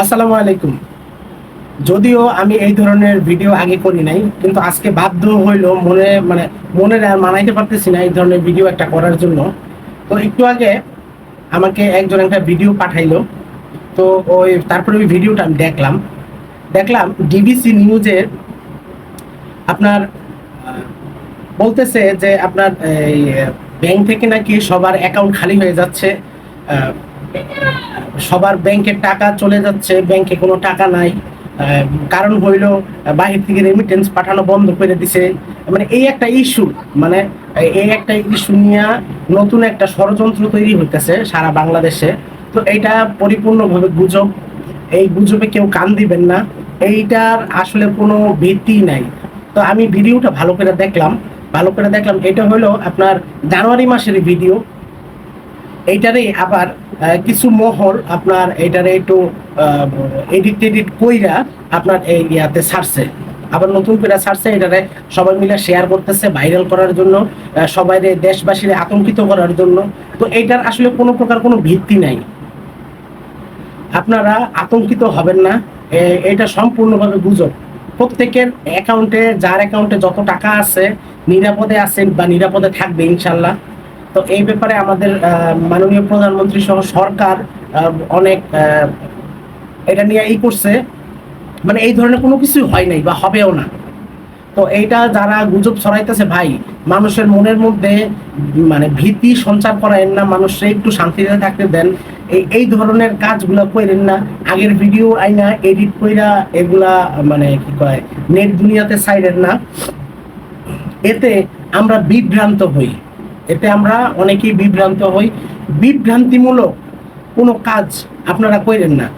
আসসালামু আলাইকুম। যদিও আমি এই ধরনের ভিডিও আগে করি নাই, কিন্তু আজকে বাধ্য হইল মনে মানে মনে মানাইতে পারতেছি না এই ধরনের ভিডিও একটা করার জন্য। তো একটু আগে আমাকে একজন একটা ভিডিও পাঠাইলো। তো ওই, তারপরে ওই ভিডিওটা আমি দেখলাম। দেখলাম ডিবিসি নিউজের আপনার, বলতেছে যে আপনার এই ব্যাংক থেকে নাকি সবার অ্যাকাউন্ট খালি হয়ে যাচ্ছে। সবার ব্যাংকে টাকা চলে যাচ্ছে, ব্যাংকে কোনো টাকা নাই। কারণ হইল, বাহির থেকে রেমিটেন্স পাঠানো বন্ধ করে দিছে। মানে এই একটা ইস্যু মানে এই একটা ইস্যু নিয়ে নতুন একটা ষড়যন্ত্র তৈরি হইতেছে সারা বাংলাদেশে। তো এইটা পরিপূর্ণভাবে গুজব। এই গুজবে কেউ কান দিবেন না। এইটার আসলে কোনো ভিত্তি নাই। তো আমি ভিডিওটা ভালো করে দেখলাম। ভালো করে দেখলাম, এটা হলো আপনার জানুয়ারি মাসের ভিডিও এইটারে আবার কিছু মহল আপনার এইটারে একটু এডিট টেডিট কইরা আপনার এই ইয়াতে ছাড়ছে। আবার নতুন করে ছাড়ছে, এটারে সবাই মিলে শেয়ার করতেছে ভাইরাল করার জন্য সবাই দেশবাসীর আতঙ্কিত করার জন্য। তো এইটার আসলে কোনো প্রকার কোনো ভিত্তি নাই। আপনারা আতঙ্কিত হবেন না এটা সম্পূর্ণভাবে গুজব। প্রত্যেকের অ্যাকাউন্টে যার অ্যাকাউন্টে যত টাকা আছে, নিরাপদে আছেন বা নিরাপদে থাকবে, ইনশাল্লাহ। তো এই ব্যাপারে আমাদের মাননীয় প্রধানমন্ত্রী সহ সরকার অনেক এটা নিয়ে ই করছে। মানে এই ধরনের কোনো কিছু হয় নাই বা হবেও না। তো এইটা যারা গুজব ছড়াইতেছে ভাই, মানুষের মনের মধ্যে মানে ভীতি সঞ্চার করায়েন না মানুষকে একটু শান্তিতে থাকতে দেন। এই এই ধরনের কাজগুলো করেন না। আগের ভিডিও আইনা এডিট কইরা এগুলা মানে কি কয়, নেট দুনিয়াতে সাইডের না। এতে আমরা বিভ্রান্ত হই। এতে আমরা অনেকেই বিভ্রান্ত হই। বিভ্রান্তিমূলক কোনো কাজ আপনারা করেন না।